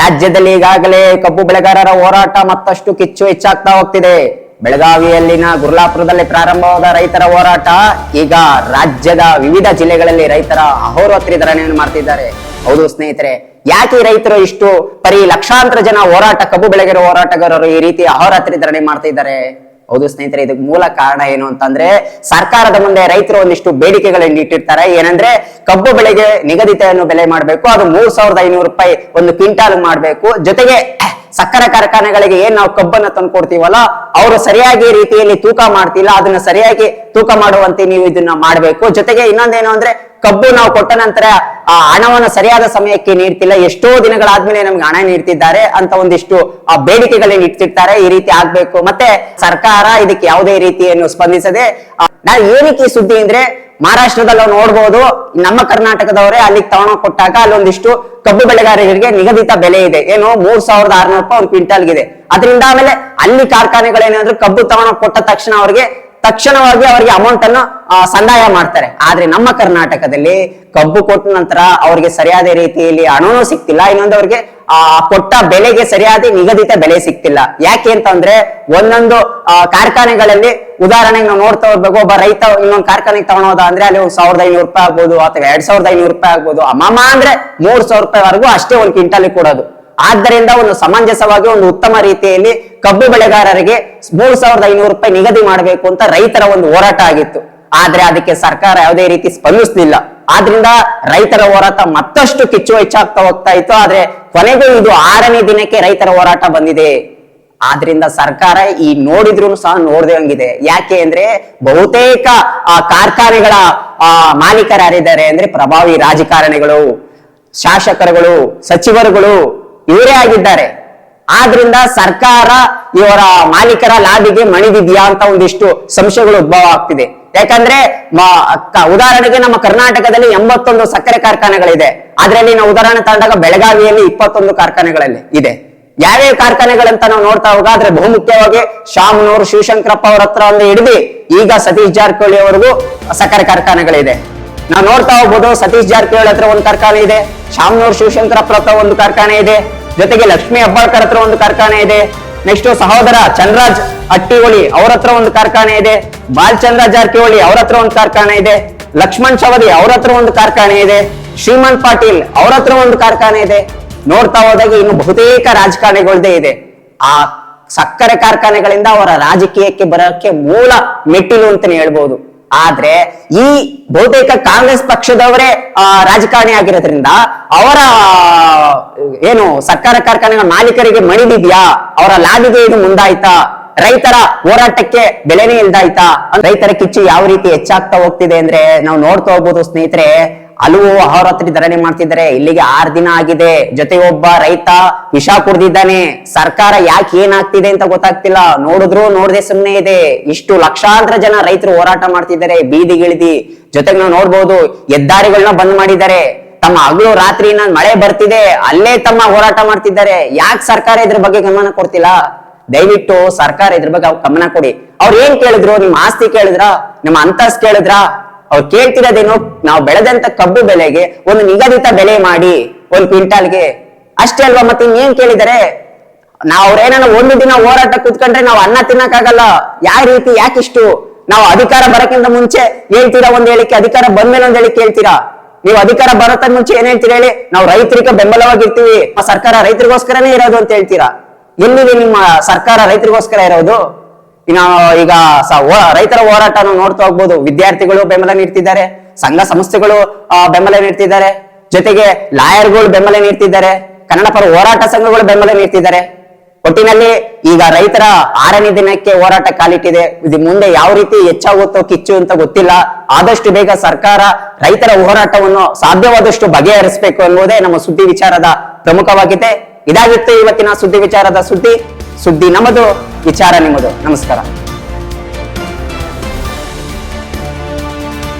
ರಾಜ್ಯದಲ್ಲಿ ಈಗಾಗಲೇ ಕಬ್ಬು ಬೆಳೆಗಾರರ ಹೋರಾಟ ಮತ್ತಷ್ಟು ಕಿಚ್ಚು ಹೆಚ್ಚಾಗ್ತಾ ಹೋಗ್ತಿದೆ. ಬೆಳಗಾವಿಯಲ್ಲಿನ ಗುರ್ಲಾಪುರದಲ್ಲಿ ಪ್ರಾರಂಭವಾದ ರೈತರ ಹೋರಾಟ, ಈಗ ರಾಜ್ಯದ ವಿವಿಧ ಜಿಲ್ಲೆಗಳಲ್ಲಿ ರೈತರ ಅಹೋರಾತ್ರಿ ಧರಣಿಯನ್ನು ಮಾಡ್ತಿದ್ದಾರೆ. ಹೌದು ಸ್ನೇಹಿತರೆ, ಯಾಕೆ ರೈತರು ಇಷ್ಟು ಪರಿ ಲಕ್ಷಾಂತರ ಜನ ಹೋರಾಟ, ಕಬ್ಬು ಬೆಳೆಗಾರ ಹೋರಾಟಗಾರರು ಈ ರೀತಿ ಅಹೋರಾತ್ರಿ ಧರಣಿ ಮಾಡ್ತಾ ಇದ್ದಾರೆ ಹೌದು ಸ್ನೇಹಿತರೆ, ಇದಕ್ಕೆ ಮೂಲ ಕಾರಣ ಏನು ಅಂತಂದ್ರೆ ಸರ್ಕಾರದ ಮುಂದೆ ರೈತರು ಒಂದಿಷ್ಟು ಬೇಡಿಕೆಗಳನ್ನು ಇಟ್ಟಿರ್ತಾರೆ. ಏನಂದ್ರೆ ಕಬ್ಬು ಬೆಳೆಗೆ ನಿಗದಿತೆಯನ್ನು ಬೆಲೆ ಮಾಡಬೇಕು. ಅದು ಮೂರ್ ಸಾವಿರದ ಐನೂರು ರೂಪಾಯಿ ಒಂದು ಕ್ವಿಂಟಾಲ್ ಮಾಡಬೇಕು. ಜೊತೆಗೆ ಸಕ್ಕರೆ ಕಾರ್ಖಾನೆಗಳಿಗೆ ಏನ್ ನಾವು ಕಬ್ಬನ್ನ ತಂದು ಕೊಡ್ತೀವಲ್ಲ, ಅವರು ಸರಿಯಾಗಿ ರೀತಿಯಲ್ಲಿ ತೂಕ ಮಾಡ್ತಿಲ್ಲ. ಅದನ್ನ ಸರಿಯಾಗಿ ತೂಕ ಮಾಡುವಂತೆ ನೀವು ಇದನ್ನ ಮಾಡಬೇಕು. ಜೊತೆಗೆ ಇನ್ನೊಂದೇನು ಅಂದ್ರೆ ಕಬ್ಬು ನಾವು ಕೊಟ್ಟ ನಂತರ ಆ ಹಣವನ್ನು ಸರಿಯಾದ ಸಮಯಕ್ಕೆ ನೀಡ್ತಿಲ್ಲ. ಎಷ್ಟೋ ದಿನಗಳಾದ್ಮೇಲೆ ನಮ್ಗೆ ಹಣ ನೀಡ್ತಿದ್ದಾರೆ ಅಂತ ಒಂದಿಷ್ಟು ಬೇಡಿಕೆಗಳನ್ನ ಇಟ್ಟಿರ್ತಾರೆ. ಈ ರೀತಿ ಆಗ್ಬೇಕು. ಮತ್ತೆ ಸರ್ಕಾರ ಇದಕ್ಕೆ ಯಾವುದೇ ರೀತಿಯನ್ನು ಸ್ಪಂದಿಸದೆ ನಾವು ಏನಕ್ಕೆ ಈ ಸುದ್ದಿ ಅಂದ್ರೆ, ಮಹಾರಾಷ್ಟ್ರದಲ್ಲಿ ನೋಡ್ಬೋದು, ನಮ್ಮ ಕರ್ನಾಟಕದವರೇ ಅಲ್ಲಿಗೆ ತವಣ ಕೊಟ್ಟಾಗ ಅಲ್ಲೊಂದಿಷ್ಟು ಕಬ್ಬು ಬೆಳೆಗಾರರಿಗೆ ನಿಗದಿತ ಬೆಲೆ ಇದೆ. ಏನು ಮೂರ್ ಸಾವಿರದ ಆರ್ನೂರು ರೂಪಾಯಿ ಒಂದು ಕ್ವಿಂಟಲ್ಗಿದೆ. ಅದರಿಂದ ಆಮೇಲೆ ಅಲ್ಲಿ ಕಾರ್ಖಾನೆಗಳೇನಾದ್ರು ಕಬ್ಬು ತವಣ ಕೊಟ್ಟ ತಕ್ಷಣ ಅವ್ರಿಗೆ ತಕ್ಷಣವಾಗಿ ಅವರಿಗೆ ಅಮೌಂಟ್ ಅನ್ನು ಸಂದಾಯ ಮಾಡ್ತಾರೆ. ಆದ್ರೆ ನಮ್ಮ ಕರ್ನಾಟಕದಲ್ಲಿ ಕಬ್ಬು ಕೊಟ್ಟ ನಂತರ ಅವರಿಗೆ ಸರಿಯಾದ ರೀತಿಯಲ್ಲಿ ಹಣನೂ ಸಿಗ್ತಿಲ್ಲ. ಇನ್ನೊಂದು ಅವರಿಗೆ ಆ, ಕೊಟ್ಟ ಬೆಲೆಗೆ ಸರಿಯಾದ ನಿಗದಿತ ಬೆಲೆ ಸಿಗ್ತಿಲ್ಲ. ಯಾಕೆ ಅಂತಂದ್ರೆ ಒಂದೊಂದು ಕಾರ್ಖಾನೆಗಳಲ್ಲಿ ಉದಾಹರಣೆಗೆ ನಾವು ನೋಡ್ತಾ ಹೋಗ್ಬೇಕು, ಒಬ್ಬ ರೈತ ಇನ್ನೊಂದು ಕಾರ್ಖಾನೆಗೆ ತಗೊಂಡೋದ ಅಂದ್ರೆ ಅಲ್ಲಿ ಸಾವಿರದ ಐನೂರು ರೂಪಾಯಿ ಆಗ್ಬೋದು, ಅಥವಾ ಎರಡ್ ಸಾವಿರದ ಐನೂರು ರೂಪಾಯಿ ಆಗ್ಬೋದು. ಅಮ್ಮಮ್ಮ ಅಂದ್ರೆ ಮೂರ್ ಸಾವಿರ ರೂಪಾಯಿವರೆಗೂ ಅಷ್ಟೇ ಒಂದು ಕ್ವಿಂಟಲ್ ಕೊಡೋದು. ಆದ್ದರಿಂದ ಒಂದು ಸಮಂಜಸವಾಗಿ ಒಂದು ಉತ್ತಮ ರೀತಿಯಲ್ಲಿ ಕಬ್ಬು ಬೆಳೆಗಾರರಿಗೆ ಮೂರ್ ಸಾವಿರದ ಐನೂರು ರೂಪಾಯಿ ನಿಗದಿ ಮಾಡಬೇಕು ಅಂತ ರೈತರ ಒಂದು ಹೋರಾಟ ಆಗಿತ್ತು. ಆದ್ರೆ ಅದಕ್ಕೆ ಸರ್ಕಾರ ಯಾವುದೇ ರೀತಿ ಸ್ಪಂದಿಸಲಿಲ್ಲ. ಆದ್ರಿಂದ ರೈತರ ಹೋರಾಟ ಮತ್ತಷ್ಟು ಕಿಚ್ಚು ಹೆಚ್ಚಾಗ್ತಾ ಹೋಗ್ತಾ ಇತ್ತು. ಆದ್ರೆ ಕೊನೆಗೂ ಇದು ಆರನೇ ದಿನಕ್ಕೆ ರೈತರ ಹೋರಾಟ ಬಂದಿದೆ. ಆದ್ರಿಂದ ಸರ್ಕಾರ ಈ ನೋಡಿದ್ರು ಸಹ ನೋಡದೆ ಹಂಗಿದೆ. ಯಾಕೆ ಅಂದ್ರೆ ಬಹುತೇಕ, ಆ, ಕಾರ್ಖಾನೆಗಳ, ಆ ಮಾಲೀಕರು ಯಾರಿದ್ದಾರೆ ಅಂದ್ರೆ ಪ್ರಭಾವಿ ರಾಜಕಾರಣಿಗಳು, ಶಾಸಕರುಗಳು, ಸಚಿವರುಗಳು ಇವರೇ ಆಗಿದ್ದಾರೆ. ಆದ್ರಿಂದ ಸರ್ಕಾರ ಇವರ ಮಾಲೀಕರ ಲಾಭಿಗೆ ಮಣಿದಿದ್ಯಾ ಅಂತ ಒಂದಿಷ್ಟು ಸಂಶಯಗಳು ಉದ್ಭವ ಆಗ್ತಿದೆ. ಯಾಕಂದ್ರೆ ಉದಾಹರಣೆಗೆ ನಮ್ಮ ಕರ್ನಾಟಕದಲ್ಲಿ ಎಂಬತ್ತೊಂದು ಸಕ್ಕರೆ ಕಾರ್ಖಾನೆಗಳಿದೆ. ಅದರಲ್ಲಿ ನಾವು ಉದಾಹರಣೆ ತಗೊಂಡಾಗ ಬೆಳಗಾವಿಯಲ್ಲಿ ಇಪ್ಪತ್ತೊಂದು ಕಾರ್ಖಾನೆಗಳಲ್ಲಿ ಇದೆ. ಯಾವ್ಯಾವ ಕಾರ್ಖಾನೆಗಳಂತ ನಾವು ನೋಡ್ತಾ ಹೋಗಾದ್ರೆ ಬಹುಮುಖ್ಯವಾಗಿ ಶಾಮನೂರು ಶಿವಶಂಕರಪ್ಪ ಅವರ ಹತ್ರ ಒಂದು ಹಿಡಿದು ಈಗ ಸತೀಶ್ ಜಾರಕಿಹೊಳಿ ಅವರಿಗೂ ಸಕ್ಕರೆ ಕಾರ್ಖಾನೆಗಳಿದೆ. ನಾವು ನೋಡ್ತಾ ಹೋಗ್ಬೋದು, ಸತೀಶ್ ಜಾರಕಿಹೊಳಿ ಹತ್ರ ಒಂದು ಕಾರ್ಖಾನೆ ಇದೆ, ಶಾಮನೂರು ಶಿವಶಂಕರಪ್ಪ ಹತ್ರ ಒಂದು ಕಾರ್ಖಾನೆ ಇದೆ. ಜೊತೆಗೆ ಲಕ್ಷ್ಮೀ ಹೆಬ್ಬಾಳ್ಕರ್ ಹತ್ರ ಒಂದು ಕಾರ್ಖಾನೆ ಇದೆ. ನೆಕ್ಸ್ಟ್ ಸಹೋದರ ಚಂದ್ರಾಜ್ ಅಟ್ಟಿಹೊಳಿ ಅವ್ರ ಹತ್ರ ಒಂದು ಕಾರ್ಖಾನೆ ಇದೆ. ಬಾಲ್ಚಂದ್ರ ಜಾರಕಿಹೊಳಿ ಅವ್ರ ಹತ್ರ ಒಂದು ಕಾರ್ಖಾನೆ ಇದೆ. ಲಕ್ಷ್ಮಣ್ ಶವದಿ ಅವ್ರ ಹತ್ರ ಒಂದು ಕಾರ್ಖಾನೆ ಇದೆ. ಶ್ರೀಮಂತ್ ಪಾಟೀಲ್ ಅವ್ರ ಹತ್ರ ಒಂದು ಕಾರ್ಖಾನೆ ಇದೆ. ನೋಡ್ತಾ ಹೋದಾಗ ಇನ್ನು ಬಹುತೇಕ ರಾಜಕಾರಣಿಗಳದೇ ಇದೆ. ಆ ಸಕ್ಕರೆ ಕಾರ್ಖಾನೆಗಳಿಂದ ಅವರ ರಾಜಕೀಯಕ್ಕೆ ಬರೋಕ್ಕೆ ಮೂಲ ಮೆಟ್ಟಿಲು ಅಂತಾನೆ ಹೇಳ್ಬೋದು. ಆದ್ರೆ ಈ ಬಹುತೇಕ ಕಾಂಗ್ರೆಸ್ ಪಕ್ಷದವರೇ ರಾಜಕಾರಣಿ ಆಗಿರೋದ್ರಿಂದ ಅವರ ಏನು ಸರ್ಕಾರ ಕಾರ್ಖಾನೆಗಳ ಮಾಲೀಕರಿಗೆ ಮಣಿದಿದ್ಯಾ ಅವರ ಲಾಭಿಗೆ ಇದು ಮುಂದಾಯ್ತಾ? ರೈತರ ಹೋರಾಟಕ್ಕೆ ಬೆಲೆನೇ ಇಲ್ದಾಯ್ತಾ? ರೈತರ ಕಿಚ್ಚು ಯಾವ ರೀತಿ ಹೆಚ್ಚಾಗ್ತಾ ಹೋಗ್ತಿದೆ ಅಂದ್ರೆ ನಾವು ನೋಡ್ತಾ ಹೋಗ್ಬೋದು ಸ್ನೇಹಿತರೆ ಹಲವು ಅಹೋರಾತ್ರಿ ಧರಣಿ ಮಾಡ್ತಿದ್ದಾರೆ. ಇಲ್ಲಿಗೆ ಆರ್ ದಿನ ಆಗಿದೆ. ಜೊತೆ ಒಬ್ಬ ರೈತ ವಿಷ ಕುಡ್ದಿದ್ದಾನೆ. ಸರ್ಕಾರ ಯಾಕೆ ಏನಾಗ್ತಿದೆ ಅಂತ ಗೊತ್ತಾಗ್ತಿಲ್ಲ. ನೋಡಿದ್ರು ನೋಡದೆ ಸುಮ್ಮನೆ ಇದೆ. ಇಷ್ಟು ಲಕ್ಷಾಂತರ ಜನ ರೈತರು ಹೋರಾಟ ಮಾಡ್ತಿದ್ದಾರೆ. ಬೀದಿಗಿಳಿದಿ ಜೊತೆಗೆ ನಾವು ನೋಡ್ಬೋದು ಹೆದ್ದಾರಿಗಳನ್ನ ಬಂದ್ ಮಾಡಿದ್ದಾರೆ. ತಮ್ಮ ಹಗಲು ರಾತ್ರಿ ಮಳೆ ಬರ್ತಿದೆ. ಅಲ್ಲೇ ತಮ್ಮ ಹೋರಾಟ ಮಾಡ್ತಿದ್ದಾರೆ. ಯಾಕೆ ಸರ್ಕಾರ ಇದ್ರ ಬಗ್ಗೆ ಗಮನ ಕೊಡ್ತಿಲ್ಲ? ದಯವಿಟ್ಟು ಸರ್ಕಾರ ಇದ್ರ ಬಗ್ಗೆ ಗಮನ ಕೊಡಿ. ಅವ್ರು ಏನ್ ಕೇಳಿದ್ರು? ನಿಮ್ ಆಸ್ತಿ ಕೇಳಿದ್ರ? ನಿಮ್ಮ ಅಂತಸ್ ಕೇಳಿದ್ರ? ಅವ್ರು ಕೇಳ್ತಿರೋದೇನು? ನಾವು ಬೆಳೆದಂತ ಕಬ್ಬು ಬೆಲೆಗೆ ಒಂದು ನಿಗದಿತ ಬೆಲೆ ಮಾಡಿ, ಒಂದು ಕ್ವಿಂಟಾಲ್ಗೆ. ಅಷ್ಟೇ ಅಲ್ವಾ ಮತ್ತೆ ಇನ್ನೇನ್ ಕೇಳಿದರೆ? ನಾವ್ ಅವ್ರೇನ ಒಂದು ದಿನ ಹೋರಾಟ ಕೂತ್ಕೊಂಡ್ರೆ ನಾವು ಅನ್ನ ತಿನ್ನಕ್ಕಾಗಲ್ಲ. ಯಾವ ರೀತಿ, ಯಾಕಿಷ್ಟು? ನಾವು ಅಧಿಕಾರ ಬರಕ್ಕಿಂತ ಮುಂಚೆ ಹೇಳ್ತೀರಾ ಒಂದ್ ಹೇಳಿಕೆ? ಅಧಿಕಾರ ಬಂದ್ಮೇಲೆ ಒಂದ್ ಹೇಳಿಕೆ ಹೇಳ್ತೀರಾ? ನೀವು ಅಧಿಕಾರ ಬರತ್ತ ಮುಂಚೆ ಏನ್ ಹೇಳ್ತೀರಾ ಹೇಳಿ? ನಾವು ರೈತರಿಗೆ ಬೆಂಬಲವಾಗಿರ್ತೀವಿ. ಸರ್ಕಾರ ರೈತರಿಗೋಸ್ಕರನೇ ಇರೋದು ಅಂತ ಹೇಳ್ತೀರಾ? ಎಲ್ಲಿದೆ ನಿಮ್ಮ ಸರ್ಕಾರ ರೈತರಿಗೋಸ್ಕರ ಇರೋದು? ಇನ್ನು ಈಗ ರೈತರ ಹೋರಾಟನ ನೋಡ್ತಾ ಹೋಗ್ಬೋದು. ವಿದ್ಯಾರ್ಥಿಗಳು ಬೆಂಬಲ ನೀಡ್ತಿದ್ದಾರೆ. ಸಂಘ ಸಂಸ್ಥೆಗಳು ಬೆಂಬಲ ನೀಡ್ತಿದ್ದಾರೆ. ಜೊತೆಗೆ ಲಾಯರ್ಗಳು ಬೆಂಬಲ ನೀಡ್ತಿದ್ದಾರೆ. ಕನ್ನಡ ಪರ ಹೋರಾಟ ಸಂಘಗಳು ಬೆಂಬಲ ನೀಡ್ತಿದ್ದಾರೆ. ಒಟ್ಟಿನಲ್ಲಿ ಈಗ ರೈತರ ಆರನೇ ದಿನಕ್ಕೆ ಹೋರಾಟ ಕಾಲಿಟ್ಟಿದೆ. ಇದು ಮುಂದೆ ಯಾವ ರೀತಿ ಹೆಚ್ಚಾಗುತ್ತೋ ಕಿಚ್ಚು ಅಂತ ಗೊತ್ತಿಲ್ಲ. ಆದಷ್ಟು ಬೇಗ ಸರ್ಕಾರ ರೈತರ ಹೋರಾಟವನ್ನು ಸಾಧ್ಯವಾದಷ್ಟು ಬಗೆಹರಿಸಬೇಕು ಅನ್ನುವುದೇ ನಮ್ಮ ಸುದ್ದಿ ವಿಚಾರದ ಪ್ರಮುಖವಾಗಿದೆ. ಇದಾಗಿತ್ತು ಇವತ್ತಿನ ಸುದ್ದಿ ವಿಚಾರದ ಸುದ್ದಿ. ಸುದ್ದಿ ನಮ್ಮದು. ವಿಚಾರ ನಿಮ್ಮದು. ನಮಸ್ಕಾರ.